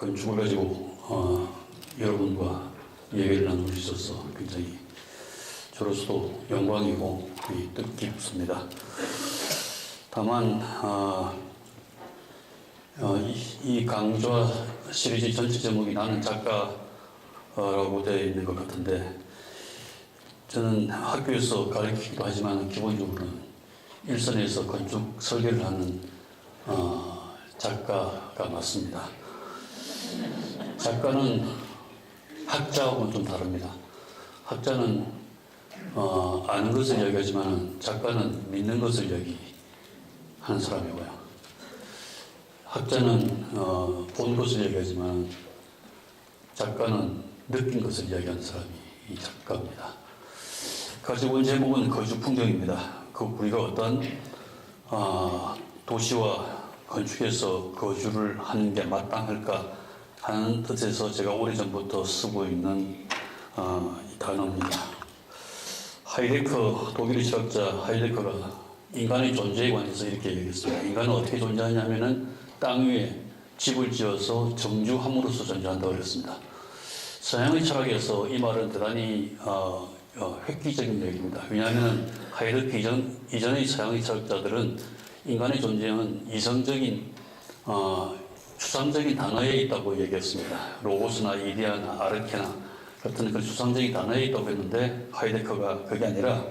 건축을 가지고 어, 여러분과 얘기를 나눌 수 있어서 굉장히 저로서도 영광이고 이 뜻깊습니다. 다만 어, 어, 이, 이 강좌 시리즈 전체 제목이 나는 작가라고 되어 있는 것 같은데 저는 학교에서 가르치기도 하지만 기본적으로는 일선에서 건축 설계를 하는 어, 작가가 맞습니다. 작가는 학자하고는 좀 다릅니다. 학자는 어, 아는 것을 이야기하지만 작가는 믿는 것을 이야기하는 사람이고요. 학자는 어, 본 것을 이야기하지만 작가는 느낀 것을 이야기하는 사람이 이 작가입니다. 가지고 온 제목은 거주 풍경입니다. 그 우리가 어떤 어, 도시와 건축에서 거주를 하는 게 마땅할까 하는 뜻에서 제가 오래전부터 쓰고 있는 어, 이 단어입니다. 하이데커 독일의 철학자 하이데커가 인간의 존재에 관해서 이렇게 얘기했습니다. 인간은 어떻게 존재하냐면은 땅 위에 집을 지어서 정주함으로써 존재한다고 그랬습니다. 서양의 철학에서 이 말은 대단히 어, 어, 획기적인 얘기입니다. 왜냐하면 하이데커 이전, 이전의 서양의 철학자들은 인간의 존재는 이성적인 어, 추상적인 단어에 있다고 얘기했습니다. 로고스나 이데아나 아르케나 같은 그 추상적인 단어에 있다고 했는데 하이데커가 그게 아니라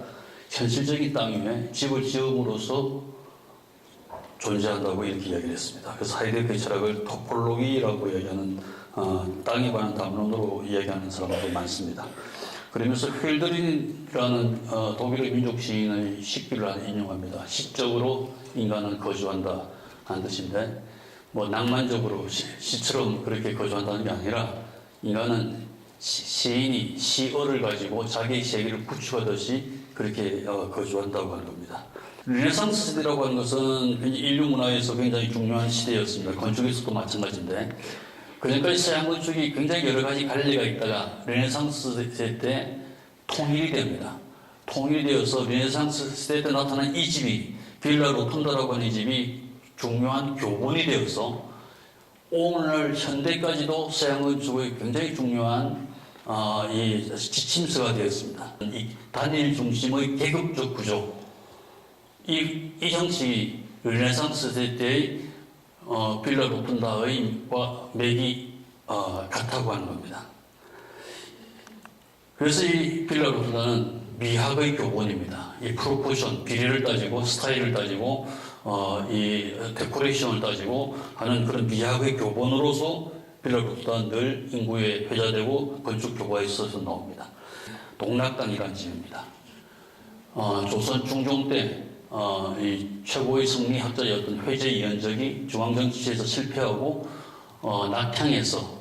현실적인 땅 위에 집을 지음으로써 존재한다고 이렇게 이야기를 했습니다. 그래서 하이데커의 철학을 토폴로기라고 얘기하는 어, 땅에 관한 담론으로 이야기하는 사람도 많습니다. 그러면서 힐드린이라는 어, 독일의 민족 시인의 시기를 인용합니다. 시적으로 인간은 거주한다 하는 뜻인데 뭐 낭만적으로 시, 처럼 그렇게 거주한다는 게 아니라 인간은 시, 시인이 시어를 가지고 자기의 세계를 구축하듯이 그렇게 어, 거주한다고 하는 겁니다. 르네상스 시대라고 하는 것은 인류 문화에서 굉장히 중요한 시대였습니다. 건축에서도 마찬가지인데 그러니까 서양 건축이 굉장히 여러 가지 갈래가 있다가 르네상스 시대 때 통일이 됩니다. 통일이 되어서 르네상스 시대 때 나타난 이 집이 빌라 로톤다라고 하는 이 집이 중요한 교본이 되어서 오늘날 현대까지도 서양 건축의 굉장히 중요한 어, 이 지침서가 되었습니다. 이 단일 중심의 계급적 구조 이, 이 형식이 르네상스 시대의 어, 빌라 로톤다의 맥이 어, 같다고 하는 겁니다. 그래서 이 빌라 로톤다는 미학의 교본입니다. 이 프로포션, 비례를 따지고 스타일을 따지고 어, 이 데코레이션을 따지고 하는 그런 미학의 교본으로서 빌라 로톤다는 늘 인구에 회자되고 건축 교과에 있어서 나옵니다. 동락당이라는 집입니다. 어, 조선 중종 때 어, 이 최고의 승리학자였던 회제 이현적이 중앙정치에서 실패하고 어, 낙향에서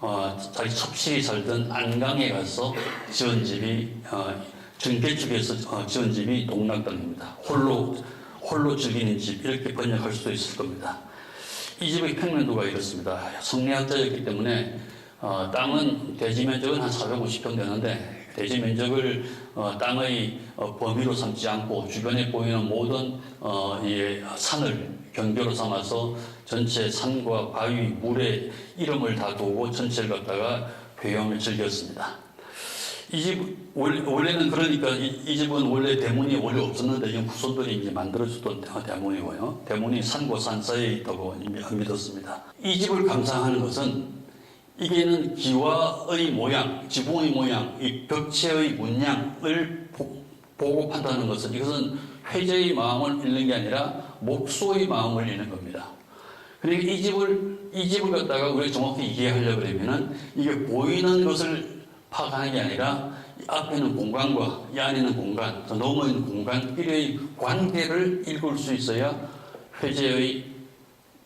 어, 자기 첩실이 살던 안강에 가서 지은 집이 어, 정계쪽에서 어, 지은 집이 동락당입니다. 홀로 홀로 즐기는 집 이렇게 번역할 수도 있을 겁니다. 이 집의 평면도가 이렇습니다. 성리학자였기 때문에 어, 땅은 대지 면적은 한 450평 되는데 대지 면적을 어, 땅의 어, 범위로 삼지 않고 주변에 보이는 모든 어, 이 산을 경계로 삼아서 전체 산과 바위, 물에 이름을 다 두고 전체를 갖다가 배경을 즐겼습니다. 이 집 원래는 그러니까 이, 이, 집은 원래 대문이 원래 없었는데 지금 후손들이 이제 만들어주던 대문이고요. 대문이 산과 산 사이에 있다고 믿었습니다. 이 집을 감상하는 것은 이게는 기와의 모양, 지붕의 모양, 이 벽체의 문양을 보, 보고 판단하는 것은 이것은 회제의 마음을 읽는 게 아니라 목소의 마음을 읽는 겁니다. 그러니까 이 집을 이 집을 갖다가 우리가 정확히 이해하려고 그러면은 이게 보이는 것을 파악하는 게 아니라 이 앞에 있는 공간과 이 안에 있는 공간, 저 너머 있는 공간 끼리의 관계를 읽을 수 있어야 회제의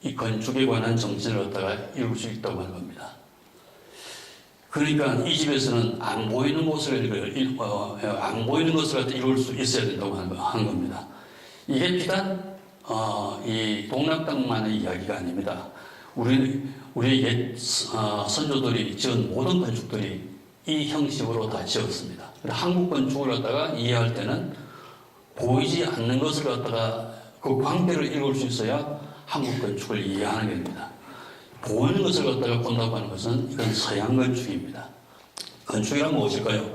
이 건축에 관한 정신을 갖다가 읽을 수 있다고 하는 겁니다. 그러니까 이 집에서는 안 보이는 것을 읽을, 어, 안 보이는 것을 읽을 수 있어야 된다고 하는, 겁니다. 이게 비단 어, 이 동락당만의 이야기가 아닙니다. 우리 우리 옛 어, 선조들이 지은 모든 건축들이 이 형식으로 다 지었습니다. 한국 건축을 갖다가 이해할 때는 보이지 않는 것을 갖다가 그 관계를 읽을 수 있어야 한국 건축을 이해하는 겁니다. 보이는 것을 갖다가 본다고 하는 것은 이건 서양 건축입니다. 건축이란 무엇일까요?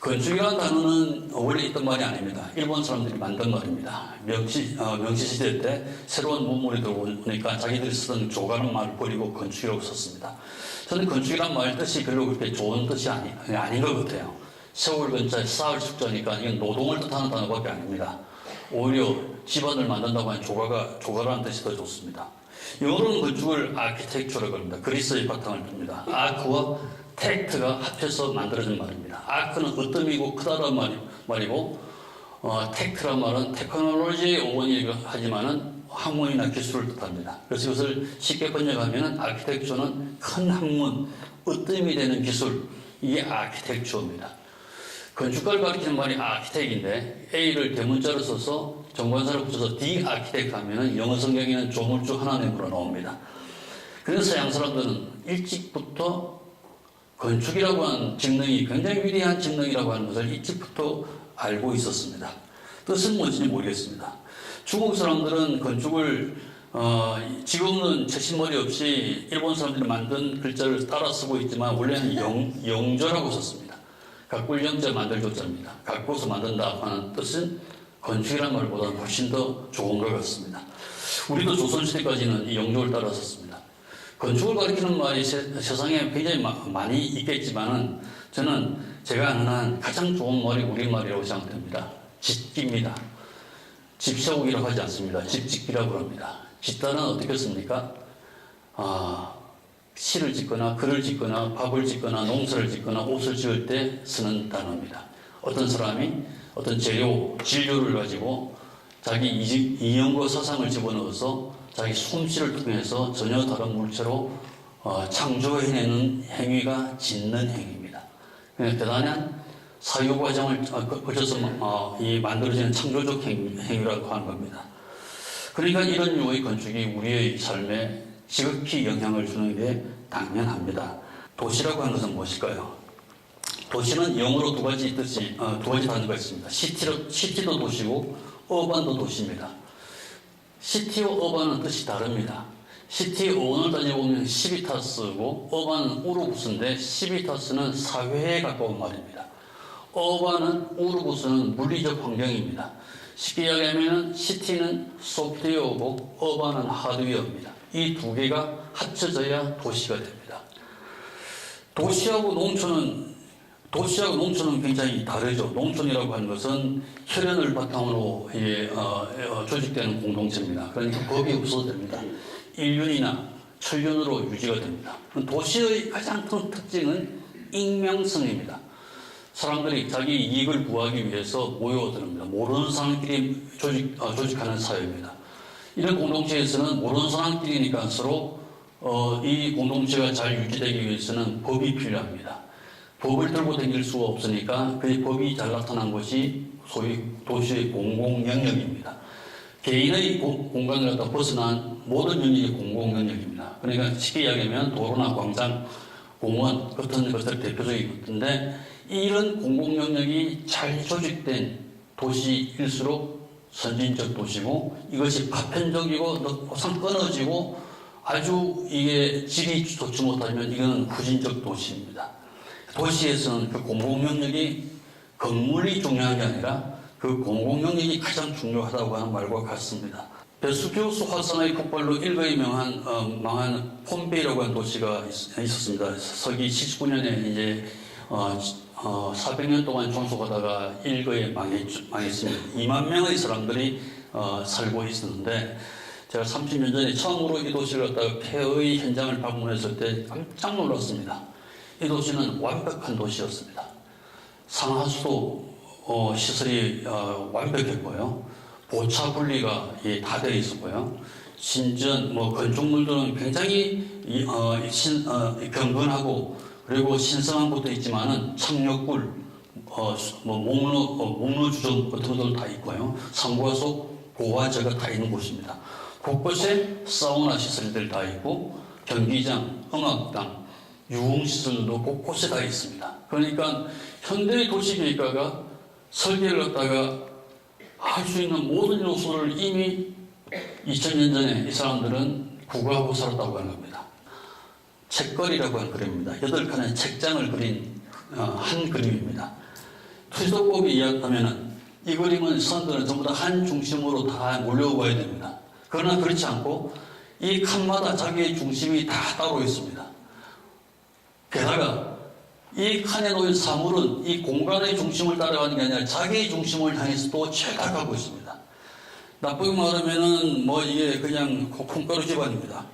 건축이라는 단어는 원래 있던 말이 아닙니다. 일본 사람들이 만든 말입니다. 명치, 어, 명치시대 때 새로운 문물이 들어오니까 자기들이 쓰던 조가는 말을 버리고 건축이라고 썼습니다. 저는 건축이란 말 뜻이 별로 그렇게 좋은 뜻이 아니, 아닌 것 같아요. 세월 근처에 쌓을 숙자니까 이건 노동을 뜻하는 단어밖에 아닙니다. 오히려 집안을 만든다고 하는 조가가, 조가라는 뜻이 더 좋습니다. 영어로는 건축을 아키텍처라고 합니다. 그리스의 바탕을 둡니다. 아크와 텍트가 합해서 만들어진 말입니다. 아크는 어뜸이고 크다란 말이, 말이고, 어, 텍트란 말은 테크놀로지의 어원이기도 하지만은 학문이나 기술을 뜻합니다. 그래서 이것을 쉽게 번역하면 아키텍처는 큰 학문, 으뜸이 되는 기술, 이게 아키텍처입니다. 건축가를 가리키는 말이 아키텍인데 A를 대문자로 써서 정관사를 붙여서 D 아키텍 하면은 영어 성경에는 조물주 하나님으로 나옵니다. 그래서 서양 사람들은 일찍부터 건축이라고 하는 직능이 굉장히 위대한 직능이라고 하는 것을 일찍부터 알고 있었습니다. 뜻은 뭔지 모르겠습니다. 중국 사람들은 건축을 어, 지금은 최신머리 없이 일본 사람들이 만든 글자를 따라 쓰고 있지만 원래는 영, 영조라고 썼습니다. 가꿀 영자 만들 조자입니다. 가꾸어서 만든다 하는 뜻은 건축이라는 말보다 훨씬 더 좋은 것 같습니다. 우리도 조선시대까지는 이 영조를 따라 썼습니다. 건축을 가리키는 말이 세, 세상에 굉장히 마, 많이 있겠지만은 저는 제가 아는 한 가장 좋은 말이 우리말이라고 생각됩니다. 짓기입니다. 집 세우기라고 하지 않습니다. 집 짓기라고 합니다. 짓다는 어떻게 씁니까? 아, 시를 짓거나 글을 짓거나 밥을 짓거나 농사를 짓거나 옷을 지을 때 쓰는 단어입니다. 어떤 사람이 어떤 재료, 진료를 가지고 자기 이연과 사상을 집어넣어서 자기 솜씨를 통해서 전혀 다른 물체로 어, 창조해내는 행위가 짓는 행위입니다. 그냥 대단한 사유 과정을 어, 거- 거쳐서 어, 이 만들어지는 창조적 행, 행위 라고 하는 겁니다. 그러니까 이런 유의 건축이 우리의 삶에 지극히 영향을 주는 게 당연합니다. 도시라고 하는 것은 무엇일까요? 도시는 영어로 두 가지 뜻이 어, 두 가지 단어가 있습니다. 시티로, 시티도 도시고 어반도 도시입니다. 시티와 어반은 뜻이 다릅니다. 시티 어원을 따져보면 시비타스고 어반은 우르부스인데 시비타스는 사회에 가까운 말입니다. 어반은 우르부스는 물리적 환경입니다. 쉽게 이야기하면 시티는 소프트웨어고 어반은 하드웨어입니다. 이 두 개가 합쳐져야 도시가 됩니다. 도시하고 농촌은 도시하고 농촌은 굉장히 다르죠. 농촌이라고 하는 것은 혈연을 바탕으로 예, 어, 어, 조직되는 공동체입니다. 그러니까 법이 없어도 됩니다. 인륜이나 천륜으로 유지가 됩니다. 도시의 가장 큰 특징은 익명성입니다. 사람들이 자기 이익을 구하기 위해서 모여듭니다. 모르는 사람끼리 조직, 어, 조직하는 사회입니다. 이런 공동체에서는 모르는 사람끼리니까 서로 어, 이 공동체가 잘 유지되기 위해서는 법이 필요합니다. 법을 들고 다닐 수가 없으니까 그 법이 잘 나타난 것이 소위 도시의 공공 영역입니다. 개인의 고- 공간을 갖다 벗어난 모든 영역이 공공 영역입니다. 그러니까 쉽게 이야기하면 도로나 광장, 공원 같은 것들 대표적인 것인데 이런 공공 영역이 잘 조직된 도시일수록 선진적 도시고 이것이 파편적이고 항상 끊어지고 아주 이게 질이 좋지 못하면 이거는 후진적 도시입니다. 도시에서는 그 공공영역이 건물이 중요한 게 아니라 그 공공영역이 가장 중요하다고 하는 말과 같습니다. 베수비우스 화산의 폭발로 일거에 명한, 어, 망한 폼베이라고 하는 도시가 있, 었습니다 서기 79년에 이제 어, 어, 400년 동안 존속하다가 일거에 망했, 망했습니다. 2만 명의 사람들이 어, 살고 있었는데 제가 30년 전에 처음으로 이 도시를 갖다가 폐허의 현장을 방문했을 때 깜짝 놀랐습니다. 이 도시는 완벽한 도시였습니다. 상하수도 어, 시설이 어, 완벽했고요. 보차 분리가 예, 다 되어 있었고요. 신전 뭐 건축물들은 굉장히 이, 어, 신, 어, 경건하고 그리고 신성한 곳도 있지만은 착륙굴, 어, 수- 뭐 목로, 어, 목로 주점 같은 것도 다 있고요. 상부하속 고화제가 다 있는 곳입니다. 곳곳에 사우나 시설들 다 있고 경기장, 음악당, 유흥시설도 곳곳에 다 있습니다. 그러니까 현대 도시계획가가 설계를 갖다가 할 수 있는 모든 요소를 이미 2000년 전에 이 사람들은 구가하고 살았다고 하는 겁니다. 책거리라고 하는 그림입니다. 여덟 칸의 책장을 그린 어, 한 그림입니다. 투시도법이 이야기하면은 이 그림은 선들은 전부 다 한 중심으로 다 몰려와야 됩니다. 그러나 그렇지 않고 이 칸마다 자기의 중심이 다 따로 있습니다. 게다가 이 놓인 사물은 이 공간의 중심을 따라가는 게 아니라 자기의 중심을 향해서 또 최각하고 있습니다. 나쁘게 말하면은 뭐 이게 그냥 콩가루 집안입니다.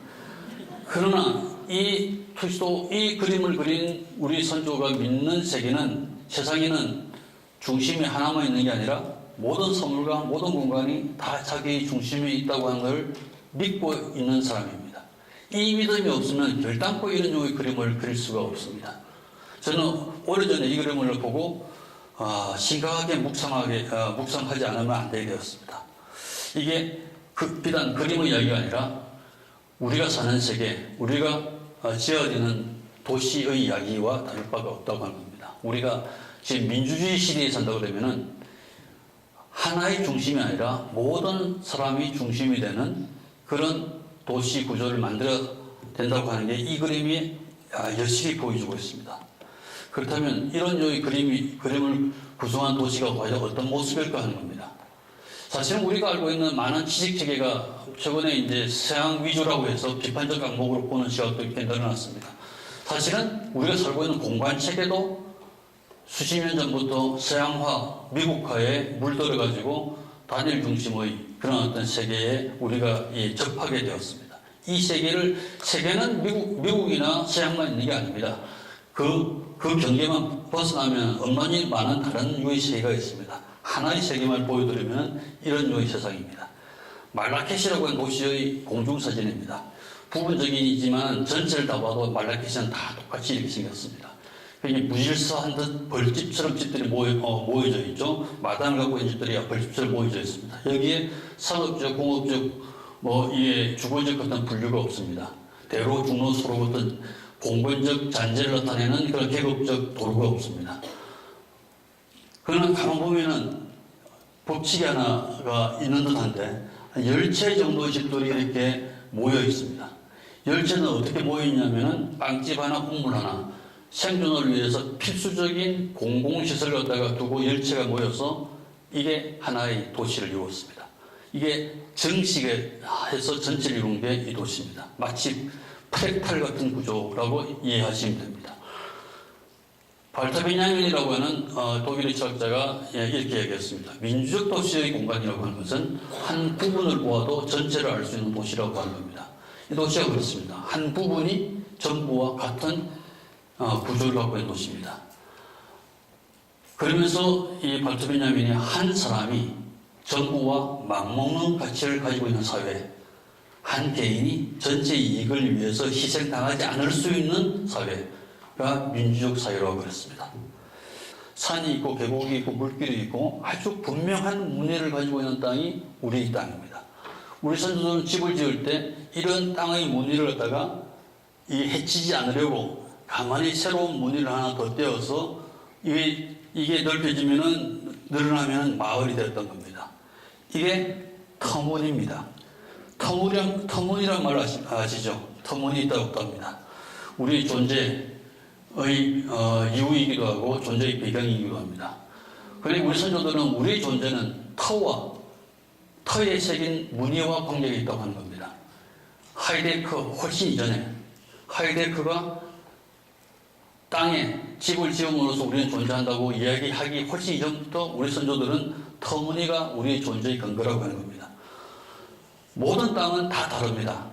그러나 이 투시도 이 그림을 그린 우리 선조가 믿는 세계는 세상에는 중심이 하나만 있는 게 아니라 모든 선물과 모든 공간이 다 자기의 중심에 있다고 하는 걸 믿고 있는 사람입니다. 이 믿음이 없으면 결단코 이런 종의 그림을 그릴 수가 없습니다. 저는 오래전에 이 그림을 보고 아, 심각하게 묵상하게 아, 묵상하지 않으면 안 되게 되었습니다. 이게 그 비단 그림의 이야기가 아니라 우리가 사는 세계, 우리가 어, 지어지는 도시의 이야기와 다를 바가 없다고 하는 겁니다. 우리가 지금 민주주의 시대에 산다고 그러면은 하나의 중심이 아니라 모든 사람이 중심이 되는 그런 도시 구조를 만들어 된다고 하는 게 이 그림이 아, 여실히 보여주고 있습니다. 그렇다면 이런 류의 그림이, 그림을 구성한 도시가 과연 어떤 모습일까 하는 겁니다. 사실은 우리가 알고 있는 많은 지식 체계가 최근에 이제 서양 위주라고 해서 비판적 강목으로 보는 시각도 이렇게 늘어났습니다. 사실은 우리가 살고 있는 공간 체계도 수십 년 전부터 서양화, 미국화에 물들어가지고 단일 중심의 그런 어떤 세계에 우리가 이 접하게 되었습니다. 이 세계를, 세계는 미국, 미국이나 서양만 있는 게 아닙니다. 그, 그 경계만 벗어나면 얼마나 많은 다른 유의 세계가 있습니다. 하나의 세계만 보여드리면 이런 유의 세상입니다. 말라케시라고 하는 도시의 공중사진입니다. 부분적이지만 전체를 다 봐도 말라케시는 다 똑같이 이렇게 생겼습니다. 이게 무질서한 듯 벌집처럼 집들이 모여, 어, 모여져 있죠. 마당을 갖고 있는 집들이 벌집처럼 모여져 있습니다. 여기에 상업적, 공업적, 뭐, 이게 주거적 어떤 분류가 없습니다. 대로, 중로, 소로 어떤 공권적 잔재를 나타내는 그런 계급적 도로가 없습니다. 그러나 가만 보면은 법칙이 하나가 있는 듯한데 한 열채 정도의 집들이 이렇게 모여 있습니다. 열채는 어떻게 모여 있냐면은 빵집 하나, 국물 하나, 생존을 위해서 필수적인 공공시설을 갖다가 두고 열채가 모여서 이게 하나의 도시를 이루었습니다. 이게 정식에 해서 전체를 이룬 게 이 도시입니다. 마치 프랙탈 같은 구조라고 이해하시면 됩니다. 발타베냐민이라고 하는 어, 독일의 철학자가 예, 이렇게 얘기했습니다. 민주적 도시의 공간이라고 하는 것은 한 부분을 보아도 전체를 알 수 있는 도시라고 하는 겁니다. 이 도시가 그렇습니다. 한 부분이 전부와 같은 어, 구조를 갖고 있는 도시입니다. 그러면서 이 발타베냐민이 한 사람이 전부와 맞먹는 가치를 가지고 있는 사회, 한 개인이 전체 이익을 위해서 희생당하지 않을 수 있는 사회가 민주적 사회라고 그랬습니다. 산이 있고 계곡이 있고 물길이 있고 아주 분명한 무늬를 가지고 있는 땅이 우리 땅입니다. 우리 선조들은 집을 지을 때 이런 땅의 무늬를 갖다가 이 해치지 않으려고 가만히 새로운 무늬를 하나 더 떼어서 이게, 이게 넓혀지면은 늘어나면 마을이 됐던 겁니다. 이게 터무니입니다. 터무니란, 터무니란 말 아시, 아시죠? 터무니 있다 없다 합니다. 우리 존재의 어, 이유이기도 하고 존재의 배경이기도 합니다. 그리고 우리 선조들은 우리 존재는 터와 터에 새긴 무늬와 관계가 있다고 하는 겁니다. 하이데크 훨씬 이전에 하이데크가 땅에 집을 지음으로써 우리는 존재한다고 이야기하기 훨씬 이전부터 우리 선조들은 터무니가 우리의 존재의 근거라고 하는 겁니다. 모든 땅은 다 다릅니다.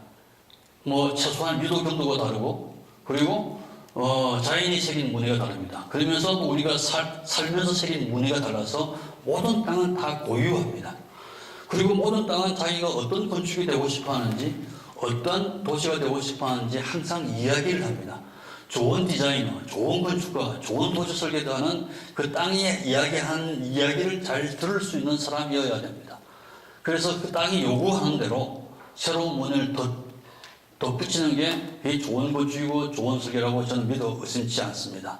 뭐 최소한 유도 경도가 다르고 그리고 어, 자연이 새긴 무늬가 다릅니다. 그러면서 또 우리가 살, 살면서 새긴 무늬가 달라서 모든 땅은 다 고유합니다. 그리고 모든 땅은 자기가 어떤 건축이 되고 싶어 하는지 어떤 도시가 되고 싶어 하는지 항상 이야기를 합니다. 좋은 디자이너, 좋은 건축가, 좋은 도시 설계자는 그 땅에 이야기한 이야기를 잘 들을 수 있는 사람이어야 됩니다. 그래서 그 땅이 요구하는 대로 새로운 문을 덧, 덧붙이는 게 좋은 건축이고 좋은 설계라고 저는 믿어 의심치 않습니다.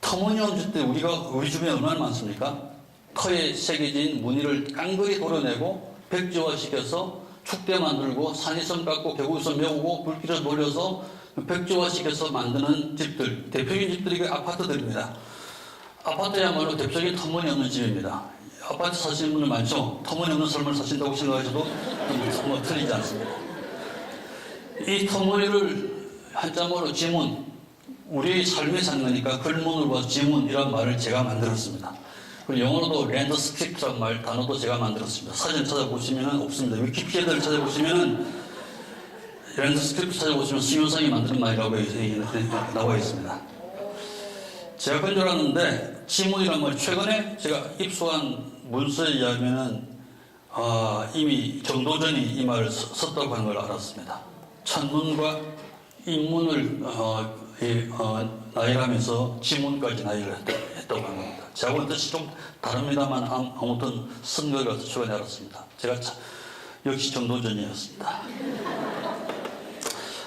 터무니엄 때 우리가 우리 주변에 얼마나 많습니까? 터에 새겨진 무늬를 깡그리 도려내고 백지화시켜서 축대 만들고 산이섬 깎고 계곡에서 메우고 불길을 돌려서 백조화시켜서 만드는 집들 대표적인 집들이 그 아파트들입니다. 아파트야말로 대표적인 터무니없는 집입니다. 아파트 사시는 분들 많죠? 터무니없는 삶을 사신다고 생각하셔도 뭐 틀리지 않습니다. 이 터무니를 한자어로 지문, 우리 사는 거니까 글문으로 봐서 지문이란 말을 제가 만들었습니다. 그리고 영어로도 랜드스크립트란 말 단어도 제가 만들었습니다. 사진 찾아보시면 없습니다. 위키피디아를 찾아보시면 랜드스크립트 찾아보시면 수요상이 만든 말이라고 나와 있습니다. 제가 그런 줄 알았는데 지문이란 말 최근에 제가 입수한 문서에 의하면은 아, 이미 정도전이 이 말을 써- 썼다고 하는 걸 알았습니다. 천문과 인문을 어, 이, 어, 나열하면서 지문까지 나열을 했다, 했다고 하는 겁니다. 제하고는 뜻이 좀 다릅니다만 암- 아무튼 쓴 거라서 최근에 알았습니다. 제가 참- 역시 정도전이었습니다.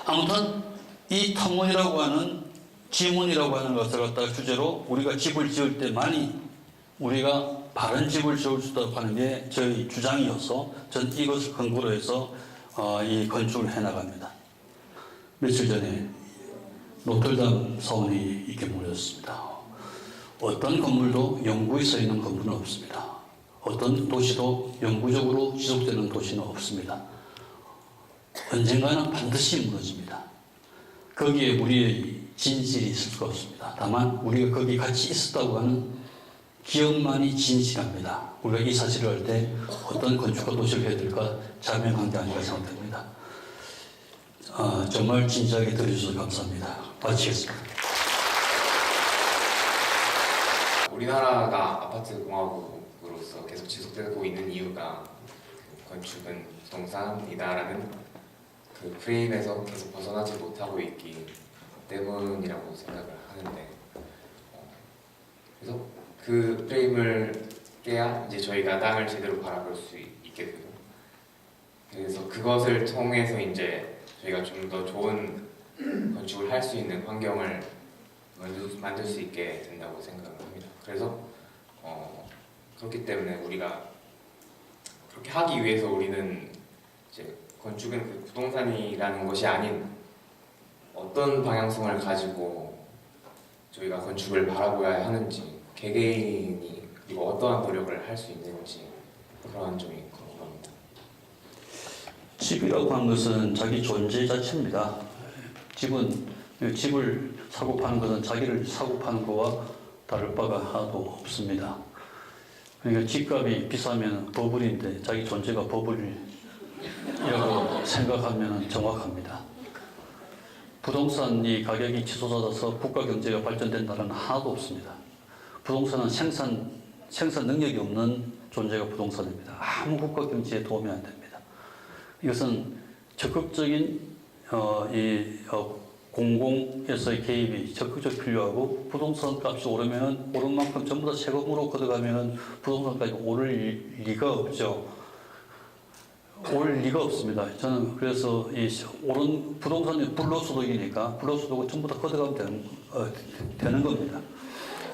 아무튼 이 탐문이라고 하는 지문이라고 하는 것을 갖다가 주제로 우리가 집을 지을 때 많이 우리가 바른 집을 지을 수 있다고 하는 게 저희 주장이어서 전 이것을 근거로 해서 어, 이 건축을 해나갑니다. 며칠 전에 노틀담 사원이 이렇게 몰렸습니다. 어떤 건물도 영구히 서 있는 건물은 없습니다. 어떤 도시도 영구적으로 지속되는 도시는 없습니다. 언젠가는 반드시 무너집니다. 거기에 우리의 진실이 있을 수가 없습니다. 다만 우리가 거기 같이 있었다고 하는 기억만이 진실합니다. 우리가 이 사실을 할 때 어떤 건축과 도시를 해야 될까 자명한 게 아닌가 생각됩니다. 아, 정말 진지하게 들어주셔서 감사합니다. 마치겠습니다. 우리나라가 아파트 공화국으로서 계속 지속되고 있는 이유가 그 건축은 부동산이다라는 그 프레임에서 계속 벗어나지 못하고 있기 때문이라고 생각을 하는데 어, 그래서 그 프레임을 깨야 이제 저희가 땅을 제대로 바라볼 수 있게 되고 그래서 그것을 통해서 이제 저희가 좀 더 좋은 건축을 할 수 있는 환경을 만들, 수 있게 된다고 생각을 합니다. 그래서 어, 그렇기 때문에 우리가 그렇게 하기 위해서 우리는 이제 건축은 그 부동산이라는 것이 아닌 어떤 방향성을 가지고 저희가 건축을 바라보아야 하는지 개개인이 그리고 어떠한 노력을 할 수 있는지 그러한 점이 궁금합니다. 집이라고 하는 것은 자기 존재 자체입니다. 집은 집을 사고 파는 것은 자기를 사고 파는 것과 다를 바가 하나도 없습니다. 그러니까 집값이 비싸면 버블인데 자기 존재가 버블 이라고 생각하면 정확합니다. 부동산이 가격이 치솟아서 국가 경제가 발전된다는 하나도 없습니다. 부동산은 생산 생산 능력이 없는 존재가 부동산입니다. 아무 국가 경제에 도움이 안 됩니다. 이것은 적극적인 어, 이 어, 공공에서의 개입이 적극적 필요하고 부동산 값이 오르면 오른 만큼 전부 다 세금으로 걷어가면 부동산 값이 오를 리- 리가 없죠. 올 리가 없습니다. 저는 그래서 이 오른 부동산이 불로소득이니까 불로소득을 전부 다 걷어가면 되는, 어, 되는 겁니다.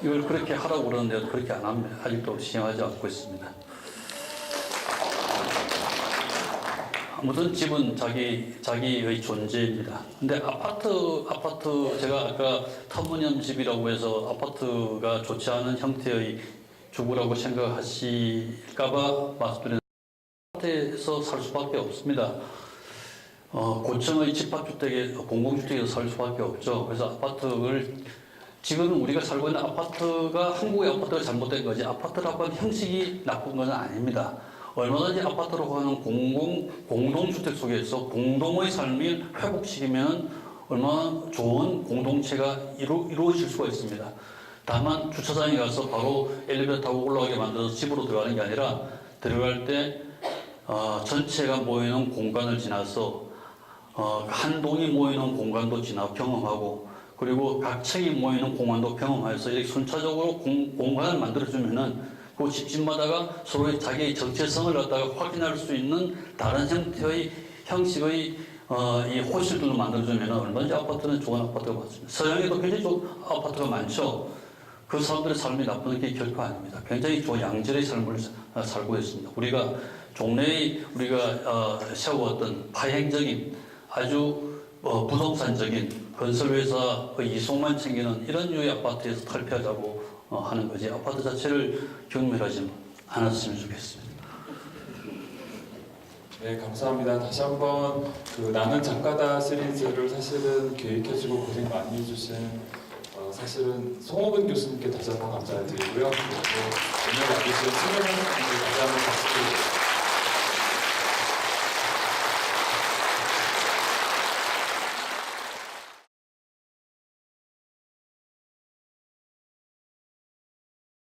이걸 그렇게 하라고 그러는데 그렇게 안 합니다. 아직도 시행하지 않고 있습니다. 아무튼 집은 자기 자기의 존재입니다. 근데 아파트 아파트 제가 아까 터무니엄 집이라고 해서 아파트가 좋지 않은 형태의 주거라고 생각하실까봐 말씀드린 아파트에서 살 수밖에 없습니다. 어, 고층의 집합주택에 공공주택에서 살 수밖에 없죠. 그래서 아파트를 지금 우리가 살고 있는 아파트가 한국의 아파트가 잘못된 거지 아파트라고 하는 형식이 나쁜 것은 아닙니다. 얼마든지 아파트라고 하는 공공 공동주택 속에서 공동의 삶을 회복시키면 얼마나 좋은 공동체가 이루, 이루어질 수가 있습니다. 다만 주차장에 가서 바로 엘리베이터 타고 올라가게 만들어서 집으로 들어가는 게 아니라 들어갈 때 어, 전체가 모이는 공간을 지나서 어, 한 동이 모이는 공간도 지나 경험하고 그리고 각 층이 모이는 공간도 경험해서 이렇게 순차적으로 공, 공간을 만들어주면은 그 집집마다가 서로의 자기의 정체성을 갖다가 확인할 수 있는 다른 형태의 형식의 어, 이 호실들을 만들어주면 얼마든지 아파트는 좋은 아파트가 많습니다. 서양에도 굉장히 좋은 아파트가 많죠. 그 사람들의 삶이 나쁘는 게 결코 아닙니다. 굉장히 좋은 양질의 삶을 사- 살고 있습니다. 우리가 종래에 우리가 어, 세워왔던 파행적인 아주 어, 부동산적인 건설회사의 이속만 챙기는 이런 류의 아파트에서 탈피하자고 어, 하는 거지 아파트 자체를 경멸하지 않았으면 좋겠습니다. 네, 감사합니다. 다시 한번 그 나는 작가다 시리즈를 사실은 계획해주고 고생 많이 해주신 어, 사실은 송호근 교수님께 다시 한번 감사드리고요. 오늘 와주신 수많은 분들 다시 한번 박수